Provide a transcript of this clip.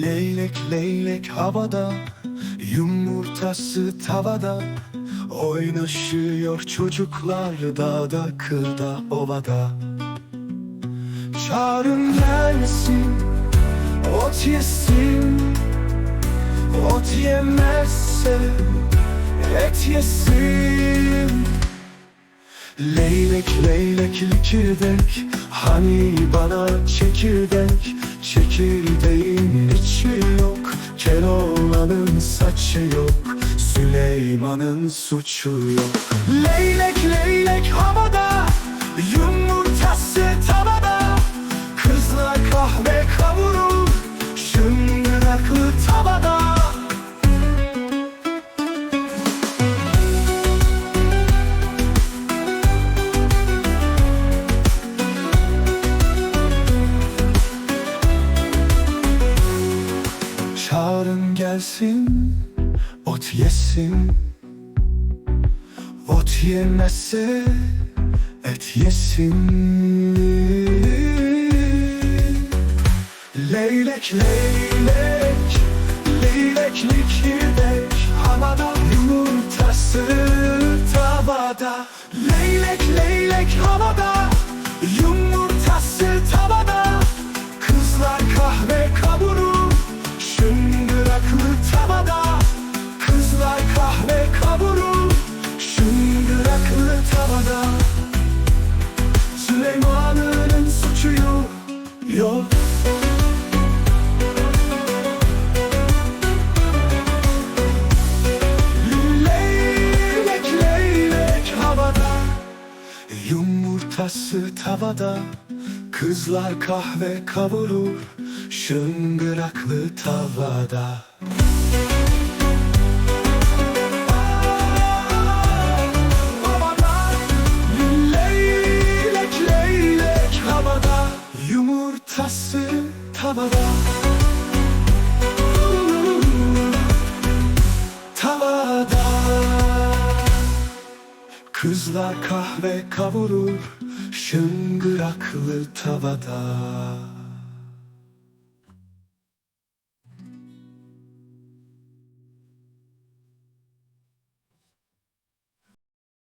Leylek leylek havada Yumurtası tavada Oynaşıyor çocuklar dağda kırda ovada. Çağırın gelsin Ot yesin Ot yemezse Et yesin. Leylek leylek likirdek Hani bana çekirdek Çekirdeğin saçı yok Süleyman'ın suçu yok. Leylek leylek havada Yumurtası tavada. Kızlar kahve kavurur Şıngıraklı tavada. Çağırın gelsin, ot yesin Ot yemezse et yesin Leylek leylek, leyleklik yürek Havada yumurtası tavada. Leylek leylek havada, yumurtası yok. Leylek leylek havada Yumurtası tavada Kızlar kahve kavurur Şıngıraklı tavada Yumurtası tavada. Tavada. Kızlar kahve kavurur Şıngıraklı tavada